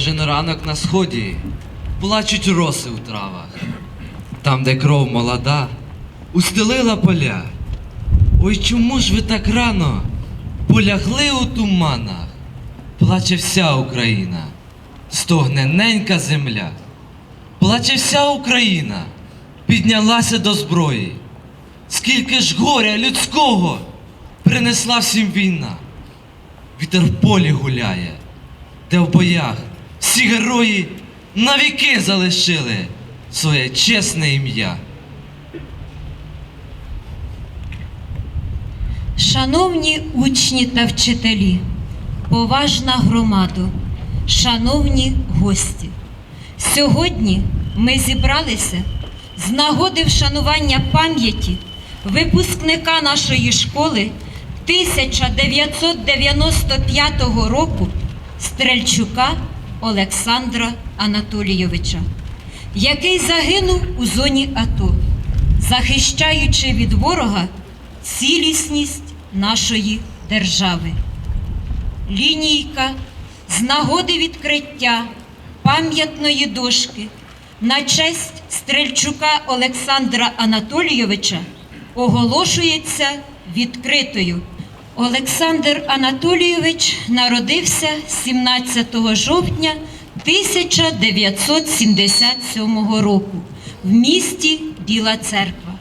Кожен ранок на сході плачуть роси у травах. Там, де кров молода, устелила поля. Ой, чому ж ви так рано полягли у туманах? Плаче вся Україна, стогне ненька земля. Плаче вся Україна, піднялася до зброї. Скільки ж горя людського принесла всім війна. Вітер в полі гуляє, де в боях всі герої навіки залишили своє чесне ім'я. Шановні учні та вчителі, поважна громадо, шановні гості, сьогодні ми зібралися з нагоди вшанування пам'яті випускника нашої школи 1995 року Стрельчука Олександра Анатолійовича, який загинув у зоні АТО, захищаючи від ворога цілісність нашої держави. Лінійка з нагоди відкриття пам'ятної дошки на честь Стрельчука Олександра Анатолійовича оголошується відкритою. Олександр Анатолійович народився 17 жовтня 1977 року в місті Біла Церква.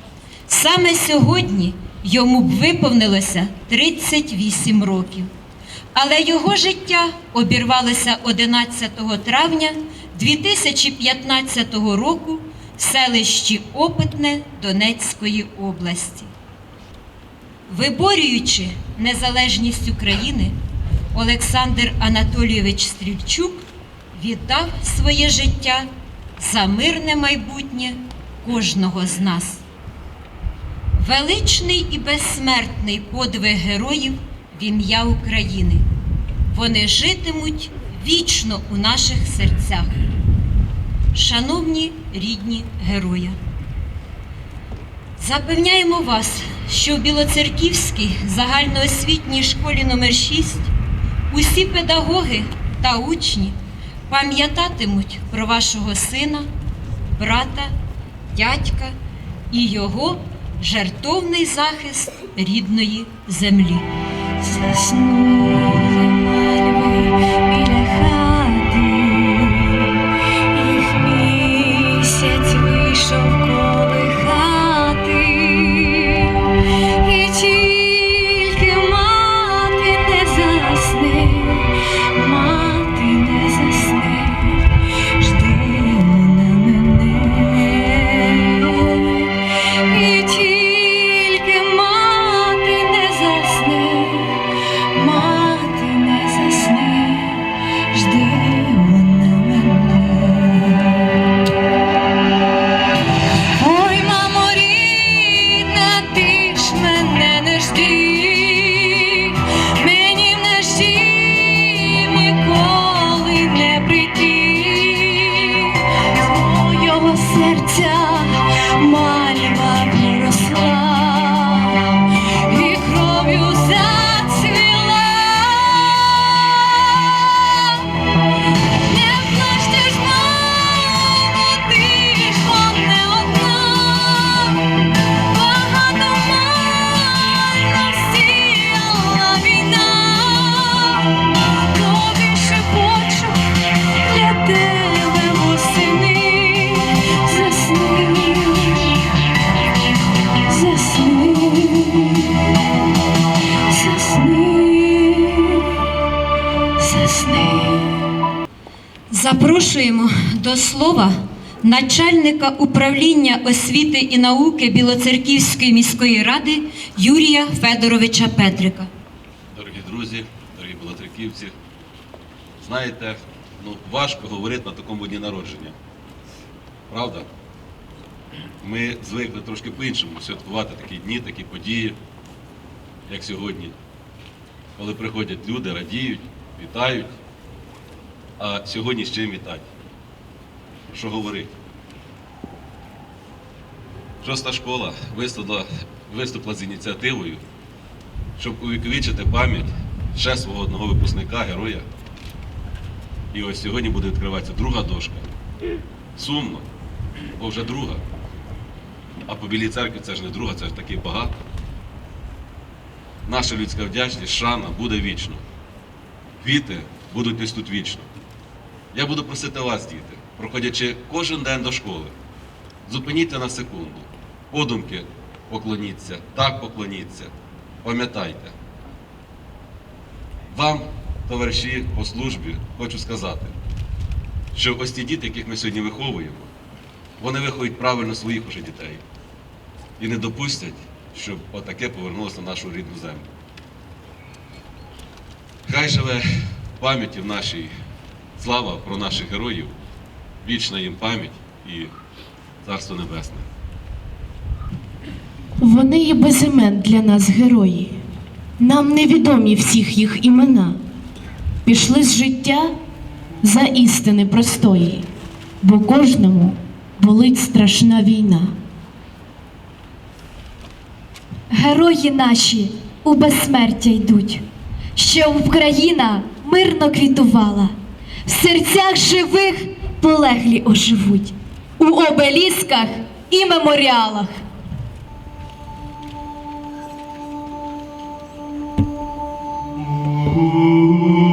Саме сьогодні йому б виповнилося 38 років. Але його життя обірвалося 11 травня 2015 року в селищі Опитне Донецької області. Виборюючи незалежність України, Олександр Анатолійович Стрільчук віддав своє життя за мирне майбутнє кожного з нас. Величний і безсмертний подвиг героїв в ім'я України. Вони житимуть вічно у наших серцях. Шановні рідні героя, запевняємо вас, що в Білоцерківській загальноосвітній школі номер 6 усі педагоги та учні пам'ятатимуть про вашого сина, брата, дядька і його жертовний захист рідної землі. Заснули мальви Запрошуємо до слова начальника управління освіти і науки Білоцерківської міської ради Юрія Федоровича Петрика. Дорогі друзі, дорогі білотриківці, знаєте, ну, важко говорити на такому дні народження. Правда? Ми звикли трошки по-іншому святкувати такі дні, такі події, як сьогодні. Коли приходять люди, радіють, вітають. А сьогодні з чим вітати? Що говорити? Шоста школа виступила, виступила з ініціативою щоб увіковічити пам'ять ще свого одного випускника, героя. І ось сьогодні буде відкриватися друга дошка. Сумно, бо вже друга. А по білій церкві це ж не друга, це ж таки багато. Наша людська вдячність, шана буде вічно. Квіти будуть ось тут вічно. Я буду просити вас, діти, проходячи кожен день до школи, зупиніться на секунду, подумки поклоніться, так поклоніться, пам'ятайте. Вам, товариші по службі, хочу сказати, що ось ті діти, яких ми сьогодні виховуємо, вони виховують правильно своїх уже дітей і не допустять, щоб отаке повернулося на нашу рідну землю. Хай живе пам'яті в нашій слава про наших героїв, вічна їм пам'ять і царство небесне. Вони є без імен для нас герої. Нам невідомі всіх їх імена. Пішли з життя за істини простої, бо кожному болить страшна війна. Герої наші у безсмертя йдуть, щоб Україна мирно квітувала, в серцях живих полеглі оживуть, у обелісках і меморіалах. Кача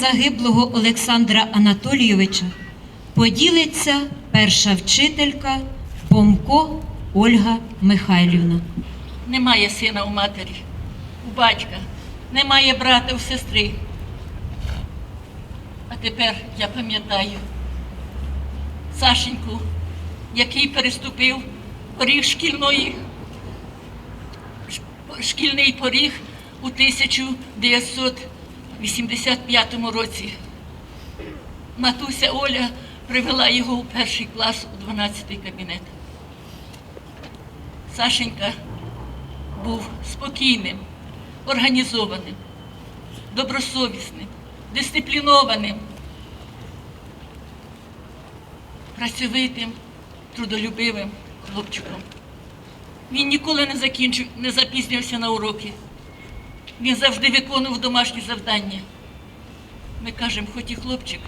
загиблого Олександра Анатолійовича поділиться перша вчителька Помко Ольга Михайлівна. Немає сина у матері, у батька, немає брата у сестри. А тепер я пам'ятаю Сашеньку, який переступив поріг шкільної, шкільний поріг у 1985 році. Матуся Оля привела його у перший клас у 12-й кабінет. Сашенька був спокійним, організованим, добросовісним, дисциплінованим, працьовитим, трудолюбивим хлопчиком. Він ніколи не закінчив, не запізнювався на уроки. Він завжди виконував домашні завдання. Ми кажемо, хоч і хлопчик,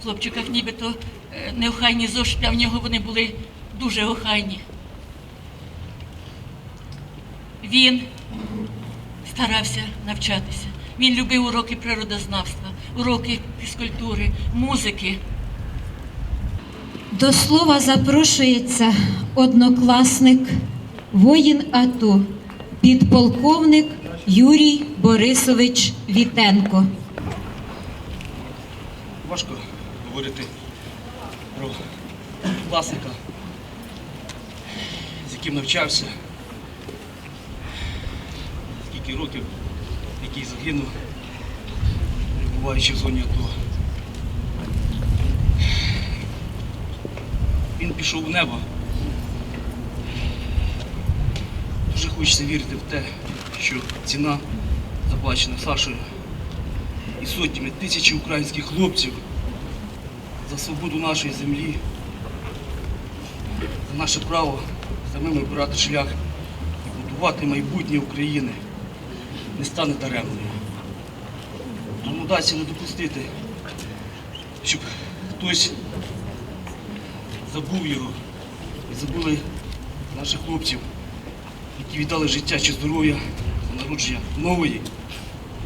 в хлопчиках нібито е, неохайні зошити, а в нього вони були дуже охайні. Він старався навчатися. Він любив уроки природознавства, уроки фізкультури, музики. До слова запрошується однокласник, воїн АТО, підполковник Юрій Борисович Вітенко. важко говорити про класика, з яким навчався, скільки років, який загинув, перебуваючи в зоні АТО. Він пішов у небо. Дуже хочеться вірити в те, що ціна заплачена Сашою і сотнями тисячі українських хлопців за свободу нашої землі, за наше право самим обирати шлях і будувати майбутнє України не стане даремною. Тому дайся не допустити, щоб хтось забув його і забули наших хлопців, які віддали життя чи здоров'я народження нової,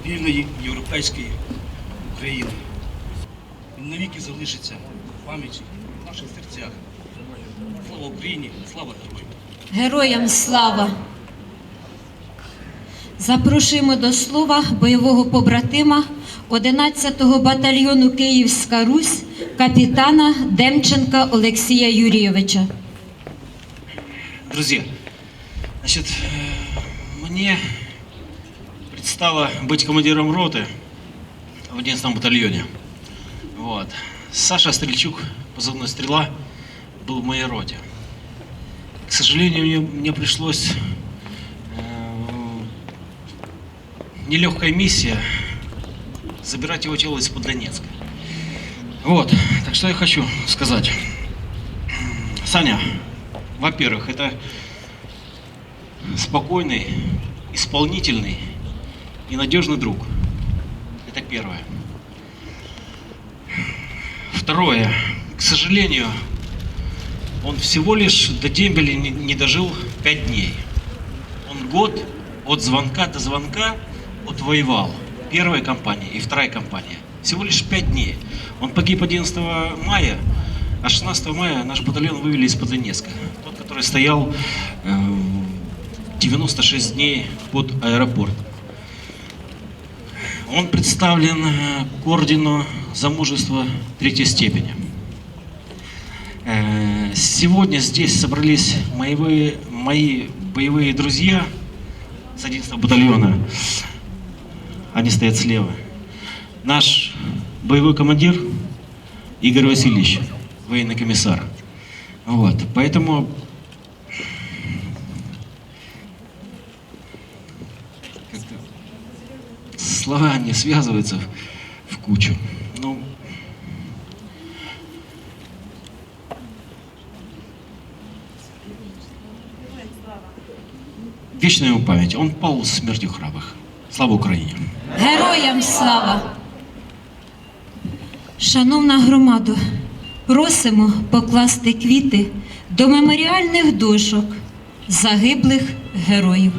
вільної європейської України. Він навіки залишиться в пам'яті в наших серцях. Слава Україні, слава героям! Героям слава! Запрошуємо до слова бойового побратима 11-го батальйону Київська Русь капітана Демченка Олексія Юрійовича. Друзья, значит, э, предстало быть командиром роты в 11 батальоне. Вот. Саша Стрельчук, позывной «Стрела», был в моей роте. К сожалению, мне, мне пришлось э, нелегкая миссия забирать его тело из-под Донецка. Вот, так что я хочу сказать. Саня, во-первых, это спокойный, исполнительный и надежный друг. Это первое. Второе. К сожалению, он всего лишь до дембеля не, дожил пять дней. Он год от звонка до звонка отвоевал. Первая компания и вторая компания. Всего лишь пять дней. Он погиб 11 мая, а 16 мая наш батальон вывели из-под Донецка. Тот, который стоял э, 96 дней под аэропортом. Он представлен э, к ордену за мужество третьей степени. Э, Сегодня здесь собрались мои, мои боевые друзья с 11 батальона. Они стоят слева. Наш боевой командир Игорь Васильевич, военный комиссар. Вот, поэтому слова не связываются в, в кучу. Ну, вечная ему память. Он пал смертью храбрых. Слава Украине! Героям слава! Шановна громадо, просимо покласти квіти до меморіальних дошок загиблих героїв.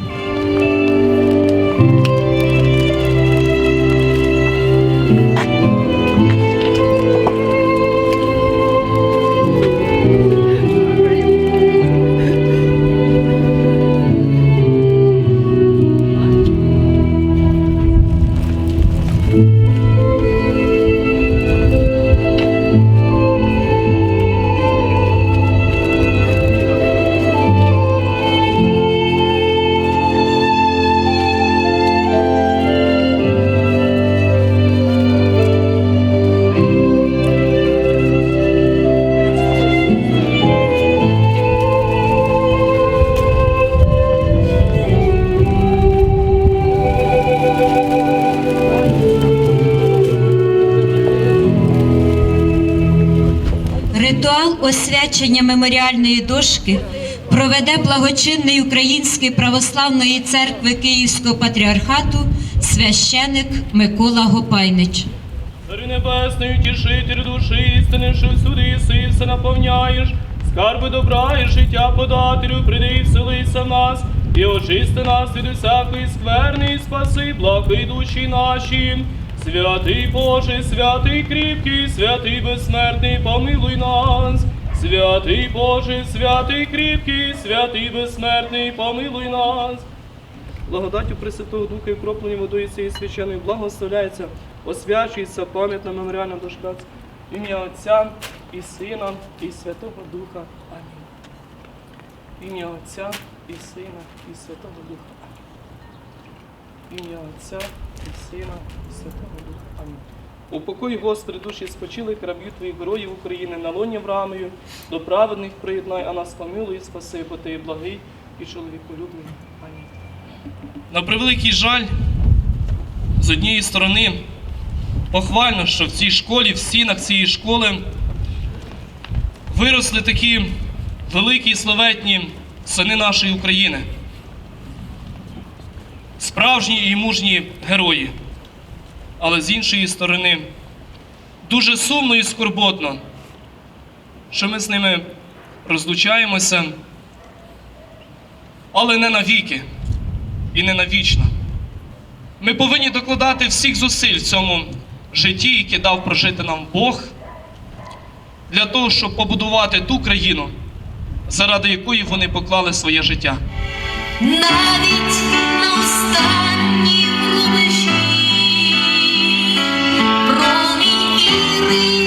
Освячення меморіальної дошки проведе благочинний Української православної церкви Київського патріархату священик Микола Гопайнич. Царю небесний, утішитель душі, істини, що всюди єси, все наповняєш, скарби добра і життя подателю, прийди і вселися в нас, і очисти нас від усякої скверни, і спаси, благи душі наші. Святий Боже, святий кріпкий, святий безсмертний, помилуй нас. Святий Боже, святий кріпкий, святий безсмертний, помилуй нас. Благодаттю Пресвятого Духа і вкроплені водою цієї священної благословляється, освячується пам'ятна меморіальна дошка ім'я Отця і Сина, і Святого Духа. Амінь. Ім'я Отця і Сина, і Святого Духа. Амінь. Ім'я Отця і Сина, і Святого Духа. Амінь. У покої Господи душі спочилих рабів Твоїх героїв України на лоні Авраамою, до праведних приєднай, а нас помилуй, і спаси, бо Ти благий і чоловіколюбний. Амінь. На превеликий жаль, з однієї сторони, похвально, що в цій школі, в стінах цієї школи виросли такі великі і славетні сини нашої України. Справжні і мужні герої. Але з іншої сторони, дуже сумно і скорботно, що ми з ними розлучаємося. але не навіки і не навічно. Ми повинні докладати всіх зусиль в цьому житті, яке дав прожити нам Бог, для того, щоб побудувати ту країну, заради якої вони поклали своє життя. навіть на me.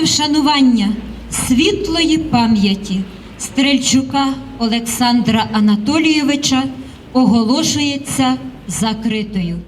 З вшанування світлої пам'яті Стрельчука Олександра Анатолійовича оголошується закритою.